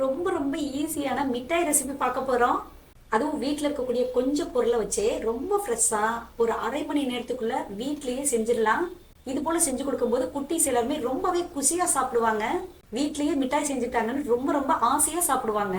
ரொம்ப ரொம்ப ஈஸியான மிட்டாய் ரெசிபி பார்க்க போறோம். அதுவும் வீட்டில் இருக்கக்கூடிய கொஞ்சம் பொருளை வச்சே ரொம்ப ஃப்ரெஷ்ஷா ஒரு அரை மணி நேரத்துக்குள்ள வீட்லயே செஞ்சிடலாம். இது போல செஞ்சு கொடுக்கும்போது குட்டீஸ் எல்லாருமே ரொம்பவே குஷியா சாப்பிடுவாங்க. வீட்லயே மிட்டாய் செஞ்சுட்டாங்கன்னு ரொம்ப ரொம்ப ஆசையா சாப்பிடுவாங்க.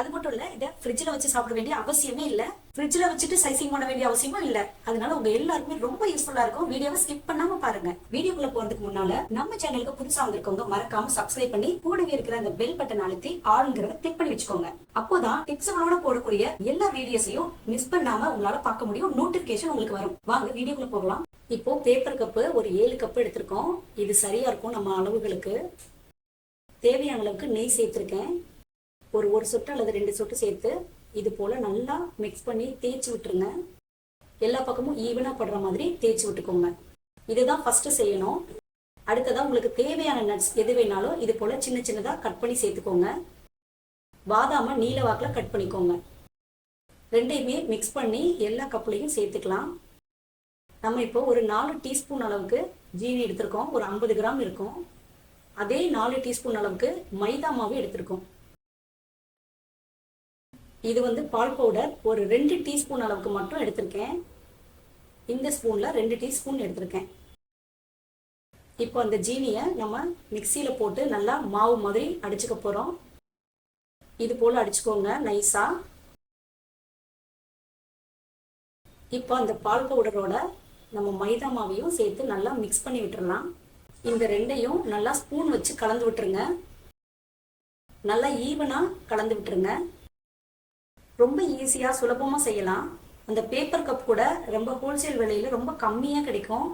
அது மட்டும் இல்ல இதை ஃப்ரிட்ஜில் வச்சு சாப்பிட வேண்டிய அவசியமே இல்ல. ஃப்ரிட்ஜில் வச்சுட்டு சைசிங் பண்ண வேண்டிய அவசியமும் இல்ல. அதனால உங்க எல்லாருக்குமே ரொம்ப யூஸ்ஃபுல்லா இருக்கும். வீடியோவை ஸ்கிப் பண்ணாம பாருங்க. வீடியோக்குள்ள போறதுக்கு முன்னால நம்ம சேனலுக்கு புதுசா வந்திருக்கவங்க மறக்காம சப்ஸ்கிரைப் பண்ணி கூடவே இருக்கிற அந்த பெல் பட்டன் அழுத்தி ஆளுங்கிறத கிளிக் பண்ணி வச்சுக்கோங்க. அப்போதான் டிப்ஸ்களோட போடக்கூடிய எல்லா வீடியோஸையும் மிஸ் பண்ணாம உங்களால பார்க்க முடியும். நோட்டிபிகேஷன் உங்களுக்கு வரும். வாங்க வீடியோக்குள்ள போகலாம். இப்போ பேப்பர் கப்பு ஒரு ஏழு கப்பு எடுத்திருக்கோம். இது சரியா இருக்கும் நம்ம அளவுகளுக்கு. தேவையான அளவுக்கு நெய் சேர்த்திருக்கேன். ஒரு ஒரு சொட்டு அல்லது ரெண்டு சொட்டு சேர்த்து இது போல நல்லா மிக்ஸ் பண்ணி தேய்ச்சி விட்டுருங்க. எல்லா பக்கமும் ஈவனா படுற மாதிரி தேய்ச்சி விட்டுக்கோங்க. இதுதான் ஃபர்ஸ்ட் செய்யணும். அடுத்ததா உங்களுக்கு தேவையான நட்ஸ் எது வேணாலும் இது போல சின்ன சின்னதா கட் பண்ணி சேர்த்துக்கோங்க. பாதாம நீல வாக்குல கட் பண்ணிக்கோங்க. ரெண்டையுமே மிக்ஸ் பண்ணி எல்லா கப்புலையும் சேர்த்துக்கலாம். நம்ம இப்போ ஒரு நாலு டீஸ்பூன் அளவுக்கு ஜீனி எடுத்திருக்கோம். ஒரு ஐம்பது கிராம் இருக்கும். அதே நாலு டீஸ்பூன் அளவுக்கு மைதா மாவு எடுத்திருக்கோம். இது வந்து பால் பவுடர். ஒரு ரெண்டு டீஸ்பூன் அளவுக்கு மட்டும் எடுத்திருக்கேன். இந்த ஸ்பூனில் ரெண்டு டீஸ்பூன் எடுத்திருக்கேன். இப்போ அந்த ஜீனியை நம்ம மிக்சியில் போட்டு நல்லா மாவு மாதிரி அடிச்சுக்க போகிறோம் இது போல் அடிச்சுக்கோங்க நைஸாக இப்போ அந்த பால் பவுடரோட நம்ம மைதா மாவையும் சேர்த்து நல்லா மிக்ஸ் பண்ணி விட்டுறலாம். இந்த ரெண்டையும் நல்லா ஸ்பூன் வச்சு கலந்து விட்டுருங்க. நல்லா ஈவனாக கலந்து விட்டுருங்க. ரொம்ப ஈஸியாக சுலபமாக செய்யலாம். அந்த பேப்பர் கப் கூட ரொம்ப ஹோல்சேல் விலையில் ரொம்ப கம்மியாக கிடைக்கும்.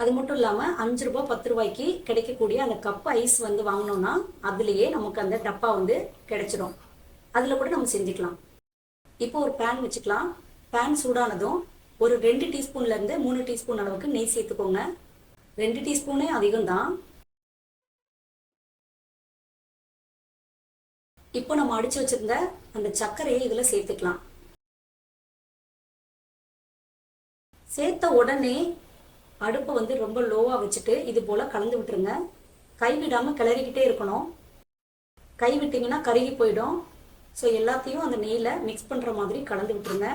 அது மட்டும் இல்லாமல் அஞ்சு ரூபாய் பத்து ரூபாய்க்கு கிடைக்கக்கூடிய அந்த கப் ஐஸ் வந்து வாங்கினோம்னா அதுலேயே நமக்கு அந்த டப்பா வந்து கிடைச்சிடும் அதில் கூட நம்ம செஞ்சுக்கலாம். இப்போ ஒரு பேன் வச்சுக்கலாம். பேன் சூடானதும் ஒரு ரெண்டு டீஸ்பூன்லேருந்து மூணு டீஸ்பூன் அளவுக்கு நெய் சேர்த்துக்கோங்க. ரெண்டு டீஸ்பூனே அதிகம் தான் நம்ம அடிச்சு வச்சிருந்த அந்த சர்க்கரையை இதுல சேர்த்துக்கலாம். சேர்த்த உடனே அடுப்பை வந்து ரொம்ப லோவா வச்சுட்டு இது போல கலந்து விட்டுருங்க. கைவிடாம கிளறிக்கிட்டே இருக்கணும். கை விட்டீங்கன்னா கருகி போயிடும். ஸோ எல்லாத்தையும் அந்த நெய்ல மிக்ஸ் பண்ற மாதிரி கலந்து விட்டுருங்க.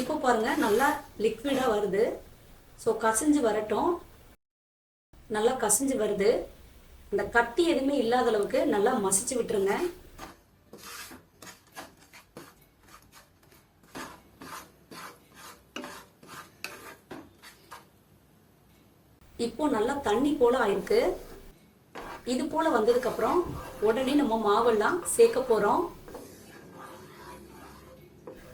இப்போ பாருங்க நல்லா லிக்விடா வருது. ஸோ கசிஞ்சு வரட்டும். நல்லா கசிஞ்சு வருது. அந்த கட்டி எதுவுமே இல்லாத அளவுக்கு நல்லா மசிச்சு விட்டுருங்க. இப்போ நல்லா தண்ணி போல ஆயிருக்கு. இது போல வந்ததுக்கு அப்புறம் உடனே நம்ம மாவெல்லாம் சேர்க்க போறோம்.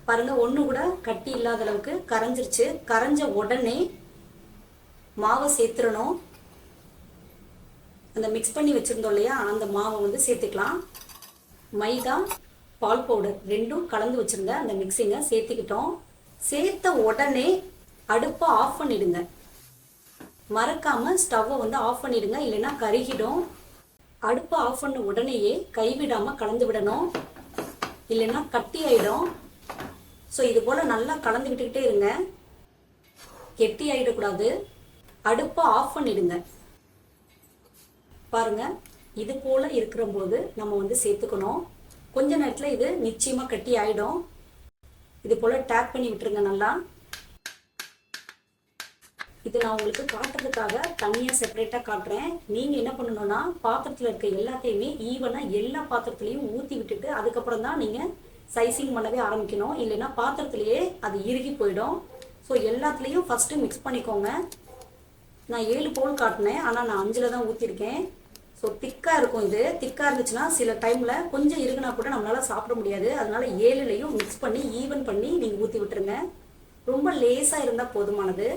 பாருங்க ஒண்ணு கூட கட்டி இல்லாத அளவுக்கு கரைஞ்சிருச்சு. கரைஞ்ச உடனே மாவை சேர்த்துடணும். அந்த மிக்ஸ் பண்ணி வச்சிருந்தோம் இல்லையா? அந்த மாவை வந்து சேர்த்துக்கலாம். மைதா பால் பவுடர் ரெண்டும் கலந்து வச்சுருந்த அந்த மிக்சிங்கை சேர்த்துக்கிட்டோம். சேர்த்த உடனே அடுப்பை ஆஃப் பண்ணிடுங்க. மறக்காமல் ஸ்டவ்வை வந்து ஆஃப் பண்ணிடுங்க. இல்லைன்னா கருகிடும். அடுப்பை ஆஃப் பண்ண உடனேயே கைவிடாமல் கலந்து விடணும். இல்லைன்னா கட்டி ஆயிடும். ஸோ இது போல் நல்லா கலந்துக்கிட்டுக்கிட்டே இருங்க. கெட்டி ஆகிடக்கூடாது அடுப்பை ஆஃப் பண்ணிடுங்க. பாருங்க இது போல இருக்கிற போது நம்ம வந்து சேர்த்துக்கணும். கொஞ்ச நேரத்தில் இது நிச்சயமா கட்டி ஆயிடும். இது போல டேப் பண்ணி விட்டுருங்க நல்லா. இது நான் உங்களுக்கு காட்டுறதுக்காக தனியாக செப்பரேட்டாக காட்டுறேன். நீங்கள் என்ன பண்ணணும்னா பாத்திரத்தில் இருக்க எல்லாத்தையுமே ஈவனாக எல்லா பாத்திரத்துலையும் ஊற்றி விட்டுட்டு அதுக்கப்புறம் தான் நீங்கள் சைசிங் பண்ணவே ஆரம்பிக்கணும். இல்லைன்னா பாத்திரத்துலையே அது இறுகி போயிடும். ஸோ எல்லாத்துலேயும் ஃபஸ்ட்டு மிக்ஸ் பண்ணிக்கோங்க. நான் ஏழு போல் காட்டினேன். ஆனால் நான் அஞ்சில் தான் ஊற்றிருக்கேன் ஸோ திக்காக இருக்கும் இது. திக்காக இருந்துச்சுன்னா சில டைமில் கொஞ்சம் இருக்குனா கூட நம்மளால் சாப்பிட முடியாது. அதனால ஏழுலையும் மிக்ஸ் பண்ணி ஈவன் பண்ணி நீங்கள் ஊற்றி விட்டுருங்க. ரொம்ப லேசாக இருந்தால் போதுமானது.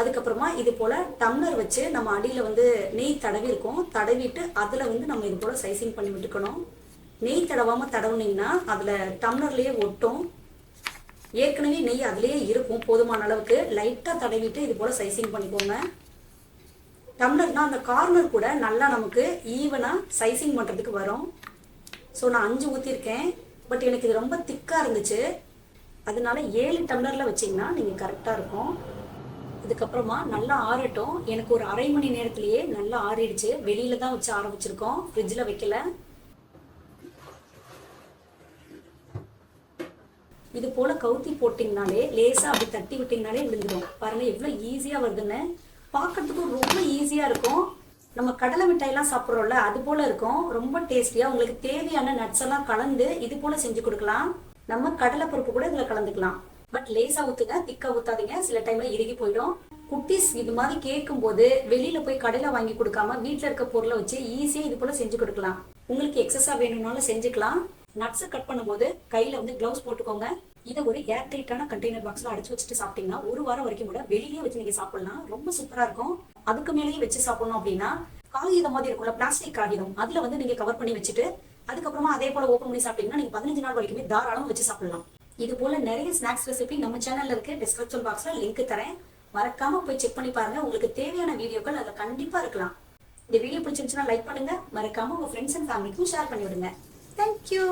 அதுக்கப்புறமா இது போல் டம்ளர் வச்சு நம்ம அடியில் வந்து நெய் தடவி இருக்கோம் தடவிட்டு அதில் வந்து நம்ம இது போல் சைசிங் பண்ணி விட்டுக்கணும். நெய் தடவாமல் தடவுனீங்கன்னா அதில் டம்ளர்லேயே ஒட்டும். ஏற்கனவே நெய் அதுலேயே இருக்கும் போதுமான அளவுக்கு. லைட்டாக தடவிட்டு இது போல் சைசிங் பண்ணிக்கோங்க. டம்ளர்னா அந்த கார்னர் கூட நல்லா நமக்கு ஈவனாக சைசிங் பண்ணுறதுக்கு வரும். ஸோ நான் அஞ்சு ஊற்றிருக்கேன் பட் எனக்கு இது ரொம்ப திக்காக இருந்துச்சு. அதனால ஏழு டம்ளரில் வச்சிங்கன்னா நீங்கள் கரெக்டாக இருக்கும். இதுக்கப்புறமா நல்லா ஆறட்டும். எனக்கு ஒரு அரை மணி நேரத்திலேயே நல்லா ஆறிடுச்சு. வெளியில தான் வச்சு ஆற ஃப்ரிட்ஜில் வைக்கல. இது போல கவுத்தி போட்டிங்கனாலே லேசாக அப்படி தட்டி விட்டிங்கனாலே விழுந்துடும் பாருங்க எவ்வளோ ஈஸியாக வருதுன்னு. பார்க்கறதுக்கும் ரொம்ப ஈஸியாக இருக்கும். நம்ம கடலை மிட்டாயெல்லாம் சாப்பிட்றோம்ல அது போல இருக்கும். ரொம்ப டேஸ்டியாக உங்களுக்கு தேவையான நட்ஸ் எல்லாம் கலந்து இது போல செஞ்சு கொடுக்கலாம். நம்ம கடலை பருப்பு கூட இதில் கலந்துக்கலாம். பட் லேசாக ஊற்றுங்க திக்காக ஊற்றாதீங்க சில டைமில் இறுகி போயிடும். குட்டீஸ் இது மாதிரி கேட்கும் போது வெளியில போய் கடையில வாங்கி கொடுக்காம வீட்டில் இருக்க பொருளை வச்சு ஈஸியாக இது போல செஞ்சு கொடுக்கலாம். உங்களுக்கு எக்ஸஸா வேணும்னாலும் செஞ்சுக்கலாம். நட்ஸை கட் பண்ணும்போது கையில வந்து கிளவுஸ் போட்டுக்கோங்க. இதை ஒரு ஏர் டைட்டான கண்டெய்னர் பாக்ஸ்ல அடைச்சு வச்சுட்டு சாப்பிட்டீங்கன்னா ஒரு வாரம் வரைக்கும் கூட வெளியே வச்சு நீங்க சாப்பிடலாம். ரொம்ப சூப்பரா இருக்கும். அதுக்கு மேலேயே வச்சு சாப்பிடணும் அப்படின்னா காகிதம் மாதிரி இருக்கும்ல பிளாஸ்டிக் காகிதம். அதுல வந்து நீங்க கவர் பண்ணி வச்சுட்டு அதுக்கப்புறமா அதே போல ஓப்பன் பண்ணி சாப்பிட்டீங்கன்னா நீங்க பதினஞ்சு நாள் வரைக்குமே தாராளம் வச்சு சாப்பிடலாம். இது போல நிறைய ஸ்நாக்ஸ் ரெசிபி நம்ம சேனல்ல இருக்கு. டிஸ்கிரிப்ஷன் பாக்ஸ்ல லிங்க் தரேன். மறக்காம போய் செக் பண்ணி பாருங்க. உங்களுக்கு தேவையான வீடியோக்கள் அதுல கண்டிப்பா இருக்கலாம். இந்த வீடியோ பிடிச்சிருந்துச்சுன்னா லைக் பண்ணுங்க. மறக்காம உங்க ஃப்ரெண்ட்ஸ் அண்ட் ஃபேமிலிக்கும் ஷேர் பண்ணி விடுங்க தேங்க்யூ